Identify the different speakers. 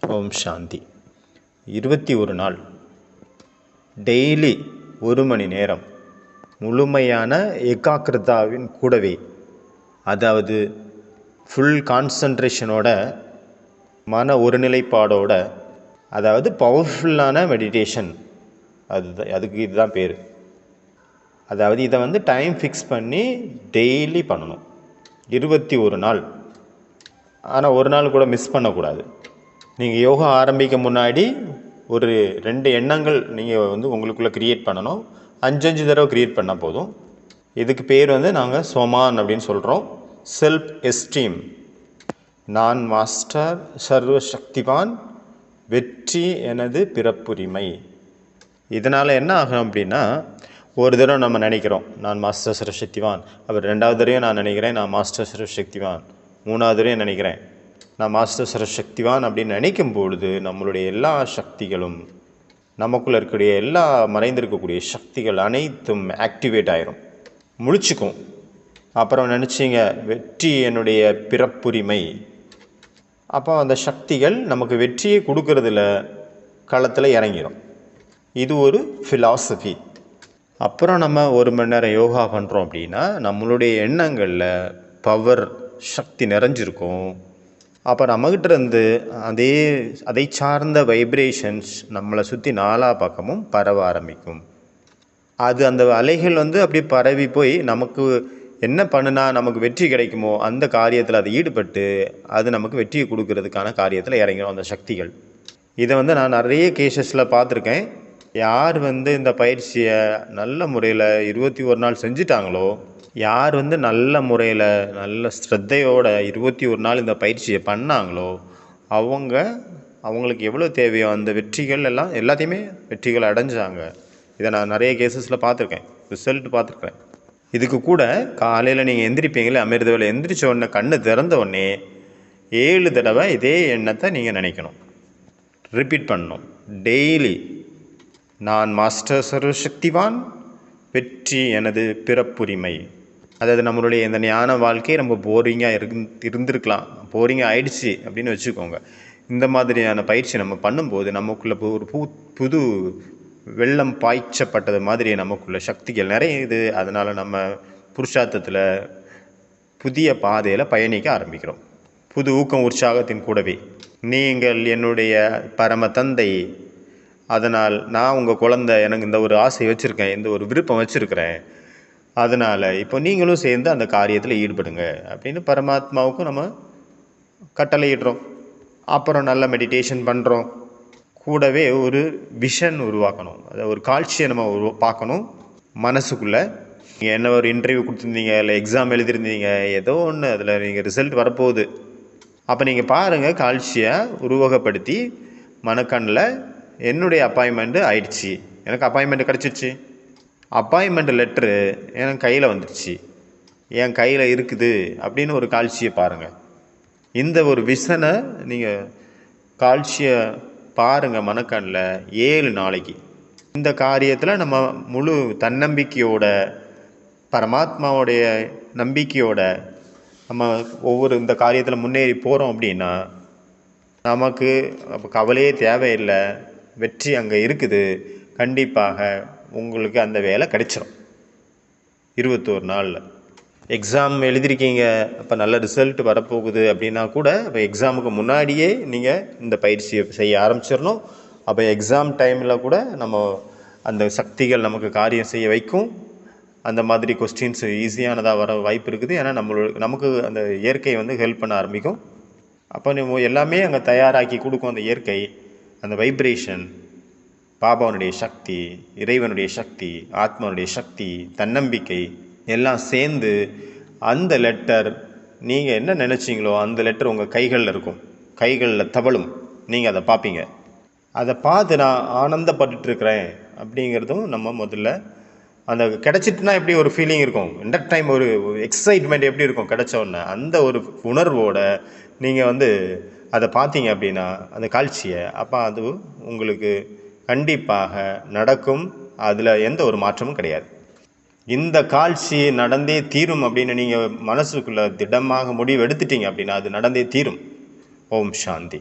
Speaker 1: ஓம் சாந்தி. இருபத்தி ஒரு நாள். டெய்லி ஒரு மணி நேரம். முழுமையான ஏகாக்கிரதாவின் கூடவே. அதாவது ஃபுல் கான்சன்ட்ரேஷனோட மன ஒருநிலைப்பாடோட அதாவது பவர்ஃபுல்லான மெடிடேஷன் அது அதுக்கு இதுதான் பேர். அதாவது இதை வந்து டைம் ஃபிக்ஸ் பண்ணி டெய்லி பண்ணணும். இருபத்தி ஒரு நாள். ஆனால் ஒரு நாள் கூட மிஸ் பண்ணக்கூடாது. நீங்கள் யோகா ஆரம்பிக்க முன்னாடி ஒரு ரெண்டு எண்ணங்கள் நீங்கள் வந்து உங்களுக்குள்ளே க்ரியேட் பண்ணணும். அஞ்சஞ்சு தடவை க்ரியேட் பண்ணால் போதும். இதுக்கு பேர் வந்து நாங்கள் சோமான் அப்படின்னு சொல்கிறோம் செல்ஃப் எஸ்டீம் நான் மாஸ்டர் சர்வ சக்திவான் வெற்றி எனது பிறப்புரிமை. இதனால் என்ன ஆகும் அப்படின்னா ஒரு தடவை நம்ம நினைக்கிறோம் நான் மாஸ்டர் சரசக்திவான் அப்புறம் ரெண்டாவது தடவையும் நான் நினைக்கிறேன் நான் மாஸ்டர் சரசக்திவான் மூணாவது தடவையும் நினைக்கிறேன். நான் மாஸ்டர் சரசக்திவான் அப்படின்னு நினைக்கும் பொழுது நம்மளுடைய எல்லா சக்திகளும் நமக்குள்ளே இருக்கக்கூடிய எல்லா மறைந்திருக்கக்கூடிய சக்திகள் அனைத்தும் ஆக்டிவேட் ஆயிரும். முழிச்சுக்கும். அப்புறம் நினச்சிங்க வெற்றி என்னுடைய பிறப்புரிமை. அப்போ அந்த சக்திகள் நமக்கு வெற்றியை கொடுக்கறதுல களத்தில் இறங்கிடும் இது ஒரு ஃபிலாசபி அப்புறம் நம்ம ஒரு மணி நேரம் யோகா பண்ணுறோம் அப்படின்னா நம்மளுடைய எண்ணங்களில் பவர் சக்தி நிறைஞ்சிருக்கும். அப்போ நம்மகிட்ட இருந்து அதே அதை சார்ந்த வைப்ரேஷன்ஸ் நம்மளை சுற்றி நாலா பக்கமும் பரவ ஆரம்பிக்கும். அது அந்த அலைகள் வந்து அப்படியே பரவி போய் நமக்கு என்ன பண்ணுனா நமக்கு வெற்றி கிடைக்குமோ அந்த காரியத்தில் அதை ஈடுபட்டு அது நமக்கு வெற்றியை கொடுக்கறதுக்கான காரியத்தில் இறங்கிடும் அந்த சக்திகள். இதை வந்து நான் நிறைய கேசஸில் பார்த்துருக்கேன். யார் வந்து இந்த பயிற்சியை நல்ல முறையில் இருபத்தி ஒரு நாள் செஞ்சிட்டாங்களோ யார் வந்து நல்ல முறையில் நல்ல ஸ்ரத்தையோட இருபத்தி ஒரு நாள் இந்த பயிற்சியை பண்ணாங்களோ அவங்க அவங்களுக்கு எவ்வளோ தேவையோ அந்த வெற்றிகள் எல்லாம் எல்லாத்தையுமே வெற்றிகள் அடைஞ்சாங்க. இதை நான் நிறைய கேசஸில் பார்த்துருக்கேன். ரிசல்ட் பார்த்துருக்கேன். இதுக்கு கூட காலையில் நீங்கள் எந்திரிப்பீங்களே அமிர்தவில் எந்திரிச்ச உடனே கண்ணு திறந்த உடனே ஏழு தடவை இதே எண்ணத்தை நீங்கள் நினைக்கணும். ரிப்பீட் பண்ணணும். டெய்லி நான் மாஸ்டர் சர்வசக்திவான் வெற்றி எனது பிறப்புரிமை. அதாவது நம்மளுடைய இந்த ஞான வாழ்க்கையை ரொம்ப போரிங்காக இருந் இருந்திருக்கலாம். போரிங்காக ஆயிடுச்சு அப்படின்னு வச்சுக்கோங்க. இந்த மாதிரியான பயிற்சி நம்ம பண்ணும்போது நமக்குள்ளே ஒரு பூ புது வெள்ளம் பாய்ச்சப்பட்டது மாதிரி நமக்குள்ள சக்திகள் நிறைய இது. அதனால் நம்ம புருஷார்த்தத்தில் புதிய பாதையில் பயணிக்க ஆரம்பிக்கிறோம். புது ஊக்கம் உற்சாகத்தின் கூடவே. நீங்கள் என்னுடைய பரம தந்தை அதனால் நான் உங்கள் குழந்தை எனக்கு இந்த ஒரு ஆசை வச்சுருக்கேன் இந்த ஒரு விருப்பம் வச்சுருக்கிறேன். அதனால் இப்போ நீங்களும் சேர்ந்து அந்த காரியத்தில் ஈடுபடுங்க அப்படின்னு பரமாத்மாவுக்கும் நம்ம கட்டளையிடுறோம். அப்புறம் நல்ல மெடிடேஷன் பண்ணுறோம் கூடவே ஒரு விஷன் உருவாக்கணும். அதை ஒரு காட்சியை நம்ம உரு பார்க்கணும். மனசுக்குள்ளே நீங்கள் என்ன ஒரு இன்டர்வியூ கொடுத்துருந்தீங்க இல்லை எக்ஸாம் எழுதியிருந்தீங்க ஏதோ ஒன்று அதில் நீங்கள் ரிசல்ட் வரப்போகுது. அப்போ நீங்கள் பாருங்கள் காட்சியை உருவகப்படுத்தி மனக்கண்ணில் என்னுடைய அப்பாயின்மெண்ட்டு ஆயிடுச்சு. எனக்கு அப்பாயின்மெண்ட் கிடச்சிருச்சு. அப்பாயின்மெண்ட் லெட்ரு என் கையில் வந்துடுச்சு என் கையில் இருக்குது அப்படின்னு ஒரு காட்சியை பாருங்கள் இந்த ஒரு விஷனை நீங்கள் காட்சியை பாருங்கள் மனக்கண்ணில் ஏழு நாளைக்கு. இந்த காரியத்தில் நம்ம முழு தன்னம்பிக்கையோட பரமாத்மாவுடைய நம்பிக்கையோட நம்ம ஒவ்வொரு இந்த காரியத்தில் முன்னேறி போகிறோம் அப்படின்னா நமக்கு அப்போ கவலையே தேவையில்லை. வெற்றி அங்கே இருக்குது. கண்டிப்பாக உங்களுக்கு அந்த வேலை கிடைச்சிடும் இருபத்தோரு நாளில். எக்ஸாம் எழுதிருக்கீங்க அப்போ நல்ல ரிசல்ட் வரப்போகுது அப்படின்னா கூட இப்போ எக்ஸாமுக்கு முன்னாடியே நீங்கள் இந்த பயிற்சியை செய்ய ஆரம்பிச்சிடணும் அப்போ எக்ஸாம் டைமில் கூட நம்ம அந்த சக்திகள் நமக்கு காரியம் செய்ய வைக்கும். அந்த மாதிரி கொஸ்டின்ஸ் ஈஸியானதாக வர வாய்ப்பு இருக்குது. ஏன்னா நம்மளோட நமக்கு அந்த இயற்கை வந்து ஹெல்ப் பண்ண ஆரம்பிக்கும். அப்போ நம்ம எல்லாமே அங்கே தயாராக்கி கொடுக்கும் அந்த இயற்கை. அந்த வைப்ரேஷன் பாபாவனுடைய சக்தி இறைவனுடைய சக்தி ஆத்மாவுடைய சக்தி தன்னம்பிக்கை எல்லாம் சேர்ந்து அந்த லெட்டர் நீங்கள் என்ன நினச்சிங்களோ அந்த லெட்டர் உங்கள் கைகளில் இருக்கும். கைகளில் தவழும். நீங்கள் அதை பார்ப்பீங்க. அதை பார்த்து நான் ஆனந்தப்பட்டுட்டு இருக்கிறேன் அப்படிங்கிறதும் நம்ம முதல்ல அந்த கிடச்சிட்டுனா எப்படி ஒரு ஃபீலிங் இருக்கும்? இந்த டைம் ஒரு எக்ஸைட்மெண்ட் எப்படி இருக்கும்? கிடச்ச உடனே. அந்த ஒரு உணர்வோடு நீங்கள் வந்து அதை பார்த்தீங்க அப்படின்னா அந்த காட்சியை அப்போ அது உங்களுக்கு கண்டிப்பாக நடக்கும். அதில் எந்த ஒரு மாற்றமும் கிடையாது. இந்த காட்சி நடந்தே தீரும் அப்படின்னு நீங்கள் மனசுக்குள்ளே திடமாக முடிவு எடுத்துட்டீங்க அப்படின்னா அது நடந்தே தீரும். ஓம் சாந்தி.